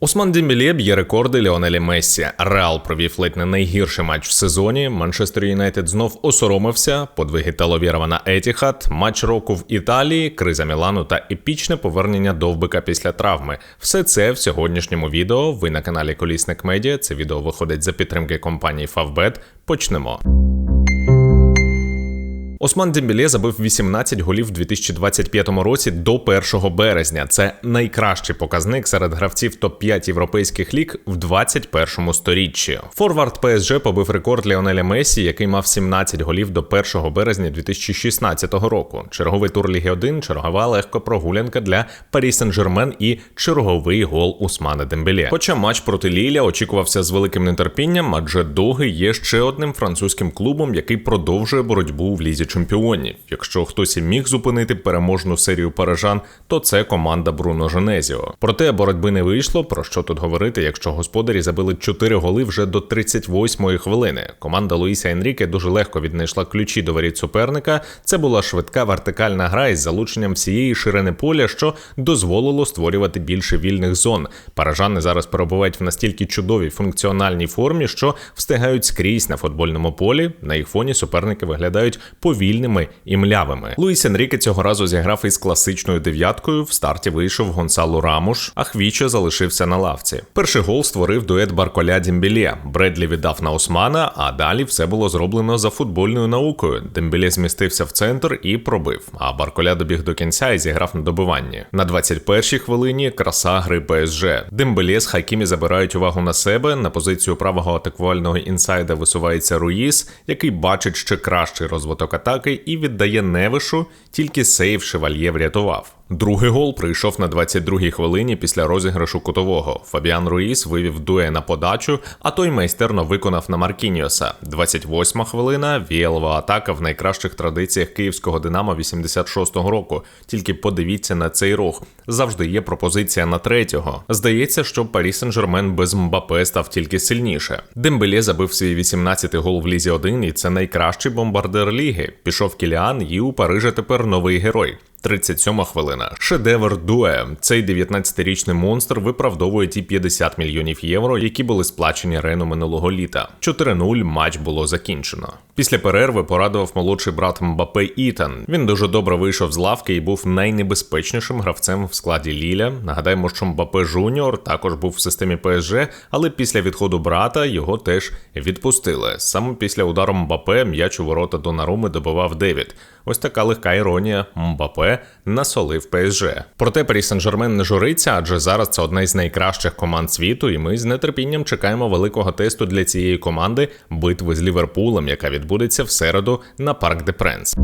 Осман Дембелє б'є рекорди Ліонелі Мессі. Реал провів ледь не найгірший матч в сезоні. Манчестер Юнайтед знов осоромився. Подвиги Таловєрова на Етіхат, матч року в Італії, криза Мілану та епічне повернення довбика після травми. Все це в сьогоднішньому відео. Ви на каналі Колісник Медіа. Це відео виходить за підтримки компанії Favbet. Почнемо. Осман Дембелє забив 18 голів у 2025 році до 1 березня. Це найкращий показник серед гравців топ-5 європейських ліг в 21 сторіччі. Форвард ПСЖ побив рекорд Ліонеля Месі, який мав 17 голів до 1 березня 2016 року. Черговий тур Ліги 1, чергова легко прогулянка для Парі Сен-Жермен і черговий гол Усмана Дембелє. Хоча матч проти Ліля очікувався з великим нетерпінням, адже Доги є ще одним французьким клубом, який продовжує боротьбу в лізі чемпіонів. Якщо хтось і міг зупинити переможну серію парижан, то це команда Бруно Женезіо. Проте боротьби не вийшло. Про що тут говорити, якщо господарі забили 4 голи вже до 38-ї хвилини. Команда Луїса Енріке дуже легко віднайшла ключі до воріт суперника. Це була швидка вертикальна гра із залученням всієї ширини поля, що дозволило створювати більше вільних зон. Парижани зараз перебувають в настільки чудовій функціональній формі, що встигають скрізь на футбольному полі. На їх фоні суперники виглядають повільними і млявими. Луїс Енріке цього разу зіграв із класичною дев'яткою. В старті вийшов Гонсало Рамуш, а Хвічо залишився на лавці. Перший гол створив дует Барколя Дімбілє. Бредлі віддав на Османа, а далі все було зроблено за футбольною наукою. Дембілє змістився в центр і пробив. А Барколя добіг до кінця і зіграв на добиванні. На 21-й хвилині краса гри ПСЖ. Дембелє з Хакімі забирають увагу на себе. На позицію правого атакувального інсайда висувається Руїс, який бачить ще кращий розвиток атаки і віддає Невишу, тільки сейв шевальє врятував. Другий гол прийшов на 22-й хвилині після розіграшу кутового. Фабіан Руїс вивів дує на подачу, а той майстерно виконав на Маркініоса. 28-ма хвилина віялова атака в найкращих традиціях київського Динамо 86-го року. Тільки подивіться на цей рух. Завжди є пропозиція на третього. Здається, що Парі Сен-Жермен без Мбапе став тільки сильніше. Дембелє забив свій 18-й гол в лізі 1 і це найкращий бомбардир ліги. Пішов Кіліан, і у Парижа тепер новий герой. 37 хвилина. Шедевр Дуе. Цей 19-річний монстр виправдовує ті 50 мільйонів євро, які були сплачені Рену минулого літа. 4-0 матч було закінчено. Після перерви порадував молодший брат Мбапе Ітан. Він дуже добре вийшов з лавки і був найнебезпечнішим гравцем в складі Ліля. Нагадаємо, що Мбапе Жуніор також був в системі ПСЖ, але після відходу брата його теж відпустили. Саме після удару Мбапе м'яч у ворота Донаруми добивав Девід. Ось така легка іронія Мбапе насолив ПСЖ. Проте Парі Сен-Жермен не журиться, адже зараз це одна із найкращих команд світу, і ми з нетерпінням чекаємо великого тесту для цієї команди битви з Ліверпулем, яка відбудеться в середу на Парк де Пренс.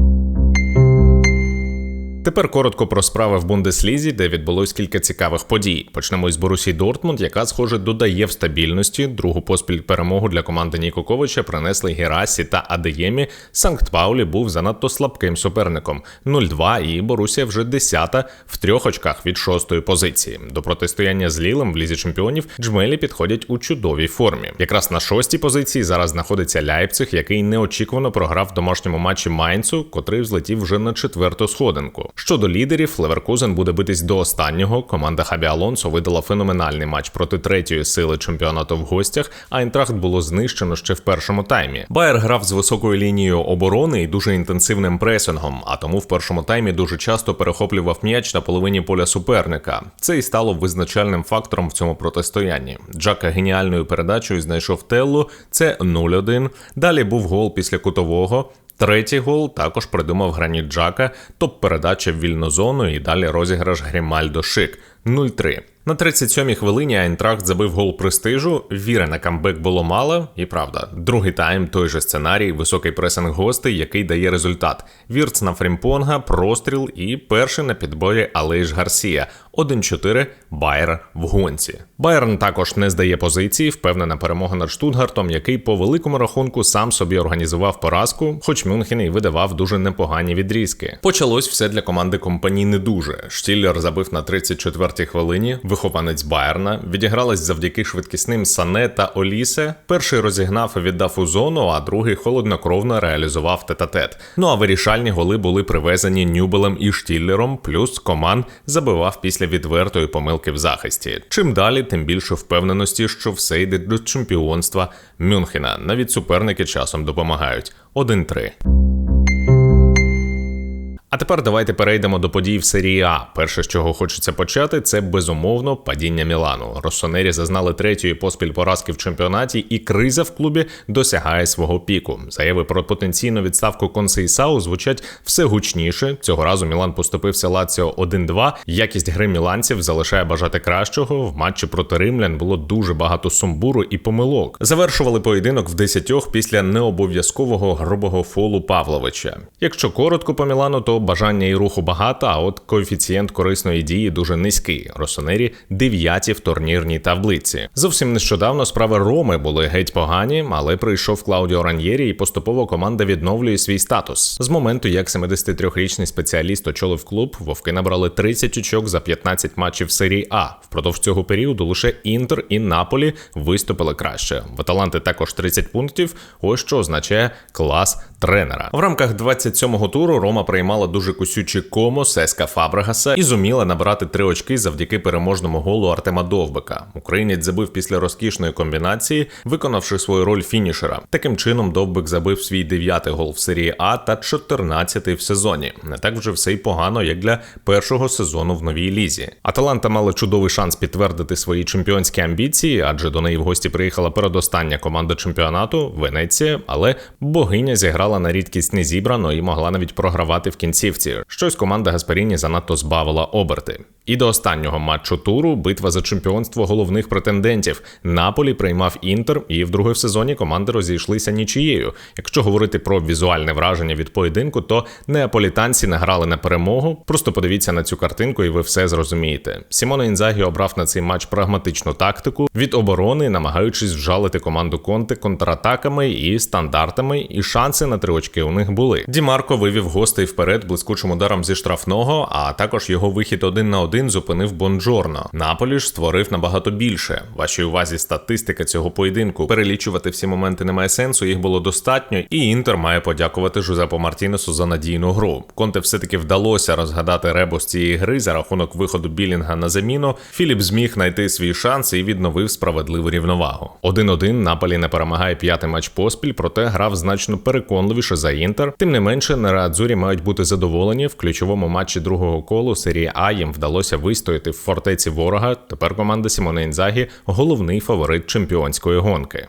Тепер коротко про справи в Бундеслізі, де відбулось кілька цікавих подій. Почнемо із Борусі Дортмунд, яка, схоже, додає в стабільності. Другу поспіль перемогу для команди Ніко принесли Герасі та Адеємі. Санкт Паулі був занадто слабким суперником 0-2, і Борусія вже десята в трьох очках від шостої позиції. До протистояння з Лілем в лізі чемпіонів джмелі підходять у чудовій формі. Якраз на шостій позиції зараз знаходиться Ляйпциг, який неочікувано програв в домашньому матчі Майнцу, котрий взлетів вже на четверту сходинку. Щодо лідерів, Леверкузен буде битись до останнього. Команда Хабі Алонсо видала феноменальний матч проти третьої сили чемпіонату в гостях. А Інтрахт було знищено ще в першому таймі. Байер грав з високою лінією оборони і дуже інтенсивним пресингом, а тому в першому таймі дуже часто перехоплював м'яч на половині поля суперника. Це і стало визначальним фактором в цьому протистоянні. Джака геніальною передачею знайшов Теллу. Це 0-1. Далі був гол після кутового. Третій гол також придумав граніт Джака, топ-передача в вільну зону і далі розіграш Грімальдо Шик 0-3. На 37-й хвилині Айнтрахт забив гол престижу. Віри на камбек було мало, і правда, другий тайм той же сценарій, високий пресинг гостей, який дає результат. Вірц на Фрімпонга, простріл і перший на підборі Алейш Гарсія. 1-4 Байер в гонці. Байерн також не здає позиції, впевнена перемога над Штутгартом, який по великому рахунку сам собі організував поразку, хоч Мюнхен і видавав дуже непогані відрізки. Почалось все для команди компанії не дуже. Штіллер забив на 34-й хвилині вихованець Байерна, відігралась завдяки швидкісним Сане та Олісе. Перший розігнав і віддав у зону, а другий холоднокровно реалізував тет-а-тет. Ну а вирішальні голи були привезені Нюбелем і Штіллером, плюс команд забивав після відвертої помилки в захисті. Чим далі, тим більше впевненості, що все йде до чемпіонства Мюнхена. Навіть суперники часом допомагають. 1-3. Тепер давайте перейдемо до подій в серії А. Перше, з чого хочеться почати, це безумовно падіння Мілану. Росонері зазнали третьої поспіль поразки в чемпіонаті, і криза в клубі досягає свого піку. Заяви про потенційну відставку Консейсау звучать все гучніше. Цього разу Мілан поступився Лаціо 1-2. Якість гри міланців залишає бажати кращого. В матчі проти римлян було дуже багато сумбуру і помилок. Завершували поєдинок в десятьох після необов'язкового грубого фолу Павловича. Якщо коротко по Мілану, то бажання і руху багато, а от коефіцієнт корисної дії дуже низький. Росонері дев'яті в турнірній таблиці. Зовсім нещодавно справи Роми були геть погані, але прийшов Клаудіо Раньєрі, і поступово команда відновлює свій статус. З моменту, як 73-річний спеціаліст очолив клуб, вовки набрали 30 очок за 15 матчів серії А. Впродовж цього періоду лише Інтер і Наполі виступили краще. В Аталанти також 30 пунктів. Ось що означає клас тренера. В рамках 27-го туру Рома приймала дуже кусючі комо Сеска Фабрегаса і зуміла набрати три очки завдяки переможному голу Артема Довбика. Українець забив після розкішної комбінації, виконавши свою роль фінішера. Таким чином, Довбик забив свій дев'ятий гол в серії А та 14-й в сезоні. Не так вже все й погано, як для першого сезону в новій лізі. Аталанта мала чудовий шанс підтвердити свої чемпіонські амбіції, адже до неї в гості приїхала передостання команда чемпіонату Венеція, але богиня зіграла на рідкість незібрано і могла навіть програвати в кінцівці. Щось команда Гасперіні занадто збавила оберти. І до останнього матчу туру битва за чемпіонство головних претендентів. Наполі приймав інтер, і вдруге в сезоні команди розійшлися нічією. Якщо говорити про візуальне враження від поєдинку, то неаполітанці не грали на перемогу. Просто подивіться на цю картинку, і ви все зрозумієте. Сімоно Інзагі обрав на цей матч прагматичну тактику від оборони, намагаючись вжалити команду Конте контратаками і стандартами, і шанси на три очки у них були. Дімарко вивів гостей вперед блискучим ударом зі штрафного, а також його вихід один на один зупинив Бонджорно. Наполі ж створив набагато більше. Вашій увазі статистика цього поєдинку. Перелічувати всі моменти немає сенсу, їх було достатньо, і Інтер має подякувати Жузепу Мартінесу за надійну гру. Конте все-таки вдалося розгадати ребус цієї гри за рахунок виходу Білінга на заміну. Філіп зміг знайти свій шанс і відновив справедливу рівновагу. 1-1 Наполі не перемагає п'ятий матч поспіль, проте грав значно переконливіше за інтер. Тим не менше, Нерадзурі мають бути задоволені в ключовому матчі другого колу серії А їм вдалося вистояти в фортеці ворога. Тепер команда Сімона Інзагі головний фаворит чемпіонської гонки.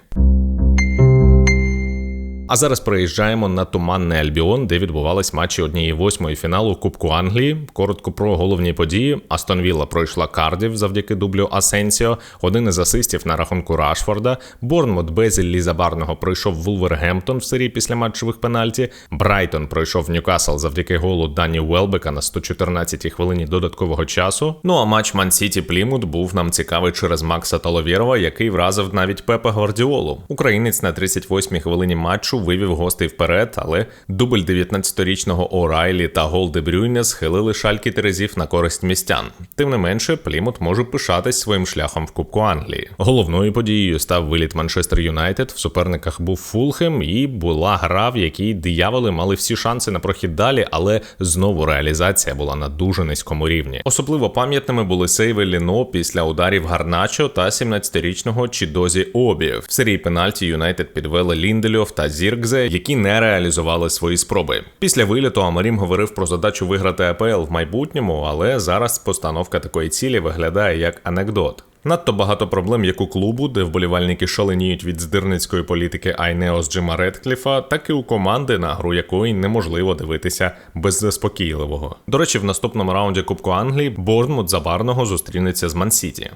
А зараз переїжджаємо на туманний Альбіон, де відбувались матчі однієї восьмої фіналу Кубку Англії. Коротко про головні події. Астон Вілла пройшла Кардів завдяки дублю Асенсіо. Один із асистів на рахунку Рашфорда. Борнмут без Лізабарного пройшов Вулвергемптон в серії після матчевих пенальті. Брайтон пройшов Ньюкасл завдяки голу Дані Уелбека на 114-й хвилині додаткового часу. Ну а матч Ман-Сіті Плімут був нам цікавий через Макса Толовєрова, який вразив навіть Пепа Гвардіолу. Українець на 38-й хвилині матчу вивів гостей вперед, але дубль 19-річного Орайлі та гол Де Брюйне схилили шальки терезів на користь містян. Тим не менше, Плімут може пишатись своїм шляхом в Кубку Англії. Головною подією став виліт Манчестер Юнайтед. В суперниках був Фулхем, і була гра, в якій дияволи мали всі шанси на прохід далі, але знову реалізація була на дуже низькому рівні. Особливо пам'ятними були сейви Ліно після ударів Гарначо та 17-річного Чідозі Обі. В серії пенальті Юнайтед підвели Ліндельов та Зіркзе, які не реалізували свої спроби. Після виліту Амарім говорив про задачу виграти АПЛ в майбутньому, але зараз постановка такої цілі виглядає як анекдот. Надто багато проблем як у клубу, де вболівальники шаленіють від здирницької політики Айнеос Джима Редкліфа, так і у команди, на гру якої неможливо дивитися без заспокійливого. До речі, в наступному раунді Кубку Англії Борнмут Забарного зустрінеться з Мансіті.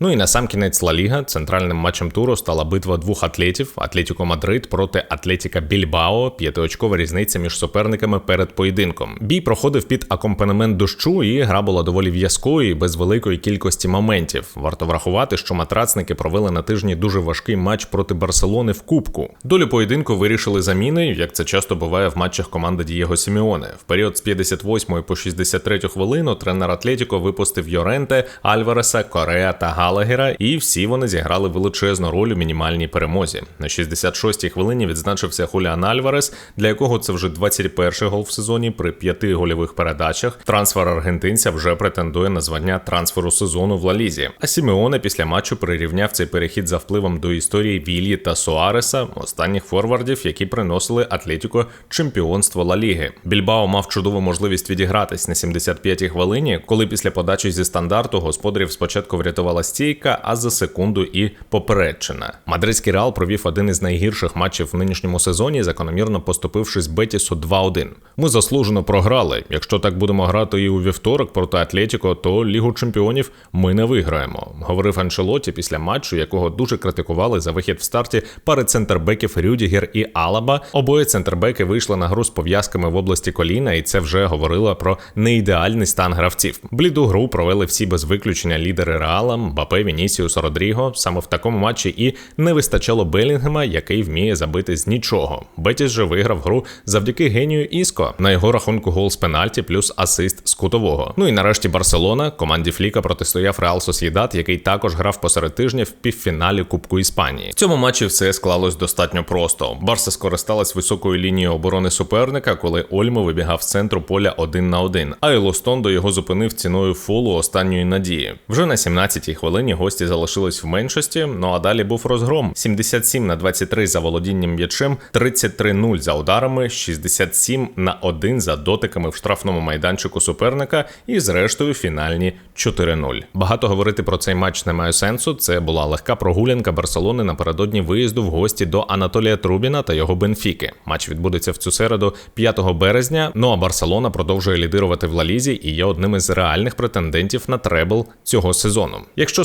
Ну і на сам кінець Ла Ліга центральним матчем туру стала битва двох атлетів: Атлетіко Мадрид проти Атлетіка Більбао. П'ятиочкова різниця між суперниками перед поєдинком. Бій проходив під акомпанемент дощу, і гра була доволі в'язкою і без великої кількості моментів. Варто врахувати, що матрацники провели на тижні дуже важкий матч проти Барселони в Кубку. Долю поєдинку вирішили заміни, як це часто буває в матчах команди Дієго Сіміоне. В період з 58 по 63 хвилину тренер Атлетіко випустив Йоренте, Альвареса, Корея та Галагера, і всі вони зіграли величезну роль у мінімальній перемозі. На 66-й хвилині відзначився Хуліан Альварес, для якого це вже 21-й гол в сезоні при п'яти гольових передачах. Трансфер аргентинця вже претендує на звання трансферу сезону в Лалізі. А Сімеоне після матчу прирівняв цей перехід за впливом до історії Вільї та Суареса, останніх форвардів, які приносили Атлетіко чемпіонство Ла Ліги. Більбао мав чудову можливість відігратись на 75-й хвилині, коли після подачі зі стандарту господарів спочатку врятувала стійка, а за секунду і попередчина. Мадридський реал провів один із найгірших матчів в нинішньому сезоні, закономірно поступившись Бетісу 2-1. Ми заслужено програли. Якщо так будемо грати і у вівторок проти Атлетіко, то Лігу чемпіонів ми не виграємо. Говорив Анчелоті після матчу, якого дуже критикували за вихід в старті пари центрбеків Рюдігер і Алаба. Обоє центрбеки вийшли на гру з пов'язками в області коліна, і це вже говорило про неідеальний стан гравців. Бліду гру провели всі без виключення лідери Реала, Мбапе, Вінісіус, Родріго. Саме в такому матчі і не вистачало Белінгема, який вміє забити з нічого. Бетіс же виграв гру завдяки генію Іско. На його рахунку гол з пенальті плюс асист з кутового. Ну і нарешті Барселона команді Фліка протистояв Реал Сосєдат, який також грав посеред тижня в півфіналі Кубку Іспанії. В цьому матчі все склалось достатньо просто. Барса скористалась високою лінією оборони суперника, коли Ольмо вибігав з центру поля один на один. А Елостондо його зупинив ціною фолу останньої надії. Вже на 17-й хвилині гості залишились в меншості. Ну а далі був розгром: 77 на 23 за володінням м'ячем, 33-0 за ударами, 67 на 1 за дотиками в штрафному майданчику суперника, і зрештою фінальні 4-0. Багато говорити про цей матч немає сенсу. Це була легка прогулянка Барселони напередодні виїзду в гості до Анатолія Трубіна та його Бенфіки. Матч відбудеться в цю середу 5 березня. Ну а Барселона продовжує лідирувати в Лалізі і є одним із реальних претендентів на требл цього сезону. Якщо